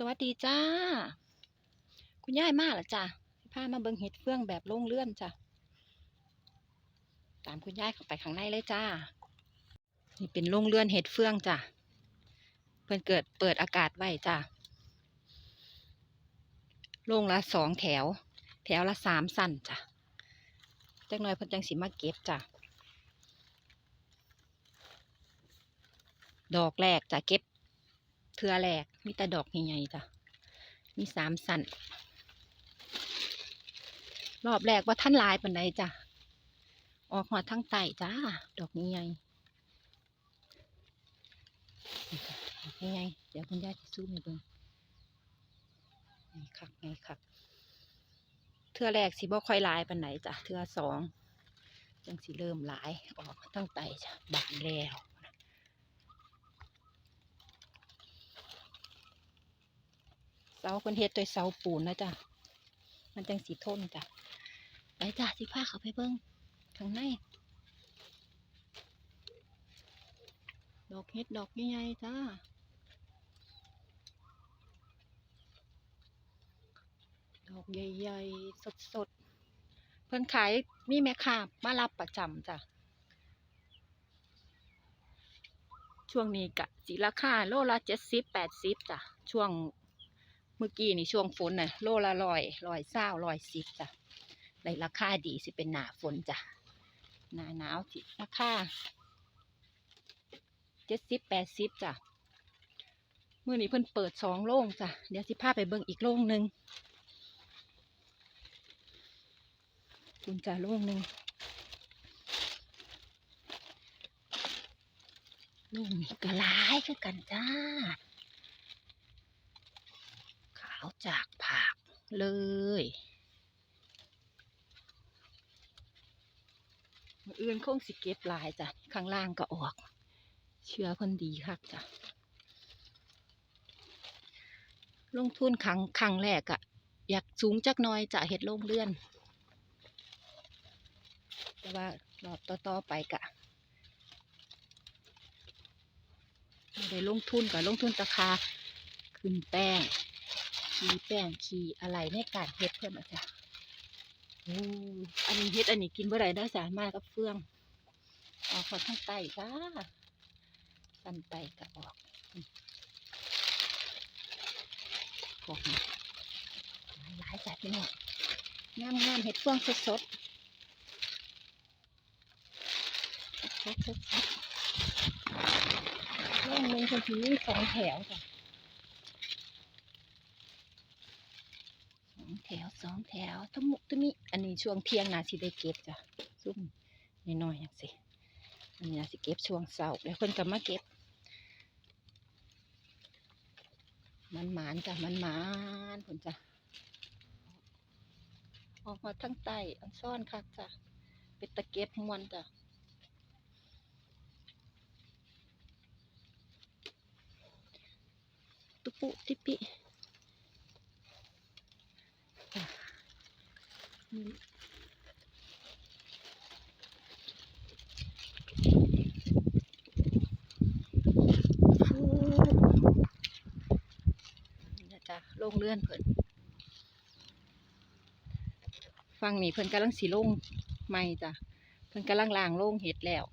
สวัสดีจ้า คุณย่ายมาแล้วจ้ะพามาเบิ่งเห็ดเฟืองแบบโล่งเลื่อนจ้ะ ตามคุณย่ายเข้าไปข้างในเลยจ้า นี่เป็นโล่งเลื่อนเห็ดเฟืองจ้ะ เพิ่อนเกิดเปิดอากาศไว้จ้ะ โล่งละสองแถว แถวละสามสั้นจ้ะ จักหน่อยเพิ่นจังสิมาเก็บจ้ะ ดอกแรกจะเก็บ เทือแรกมีแต่ดอกใหญ่ๆจ้ะมีสามสันรอบแรกว่าท่านลายปันใดจ้ะออกหอดทั้งไตจ้า ดอกใหญ่ดอกใหญ่เดี๋ยวคุณย่าจะซูมให้เบิ่งไงคักไงคักเทือแรกสิบ่ค่อยลายปันไหนจ้ะเทือสองจังสิเริ่มลายออกทั้งไตจ้ะบานแล้ว เสาคนเฮ็ดด้วยเสาปูนนะจ๊ะมันจังสีทนจ้ะไปจ้ะสิพาเขาไปเบิ้งข้างในดอกเฮ็ดดอกใหญ่ๆจ้าดอกใหญ่ๆสดๆ เพิ่นขายมีแม่ค้ามารับประจำจ้ะช่วงนี้กะสิราคาโลละเจ็ดสิบแปดสิบจ้ะช่วง เมื่อกี้นี่ช่วงฝนน่ะโลละร้อยร้อยเศร้าร้อยสิบจ้ะในราคาดีสิเป็นหนาฝนจ้ะหนาหนาวสิราคาเจ็ดสิบแปดสิบจ้ะเมื่อนี้เพิ่นเปิดสองโรงจ้ะเดี๋ยวสิพาไปเบิ่งอีกโรงหนึ่งคุณจ้ะโรงหนึ่งโรงนี้ก็หลายคือกันจ้าาวจากผักเลย อื่นคงสิเก็บลายจ้ะ ข้างล่างก็ออก เชื้อพิ่นดีคักจ้ะ ลงทุนครั้งครั้งแรกอะอยากสูงจักน้อยจะเห็ดโล่งเลื่อน แต่ว่ารอบต่อๆไปกะบ่ได้ลงทุนกับลงทุนตะคาขึ้นแป้ง ขีแป้งขีอะไรในการเฮ็ดเพื่อนอะจ้ะโอ้อันนี้เฮ็ดอันนี้กินเมื่อไรได้อจ้ะมากับเฟืองออกมาทั้งไตจ้าสันไตก็ออกพวกนี้หลายๆจ้ะพี่น้องงามงามเห็ดเฟืองสดสดสดสดสดร่องหนึ่งคนที่นี่สองแถวจ้ะ สอง แถวสองแถวทั้งหมดทั้งนี้อันนี้ช่วงเที่ยงนาสิได้เก็บจ้ะซุ่มน้อยๆอย่างสิอันนี้นาสิเก็บช่วงเสาร์แล้วคนก็มาเก็บ มันหมานจ้ะมันหมานคนจ้ะออกมาทั้งไตอันซ่อนคักจ้ะเป็นตะเก็บมวนจ้ะตุปุติปิ อืมนี่นะ จ๊ะโล่งเลื่อนเพิ่นฟังนี่เพิ่นกำลังสีโล่งใหม่จ้ะเพิ่นกำลังล่างโล่งเห็ดแล้ว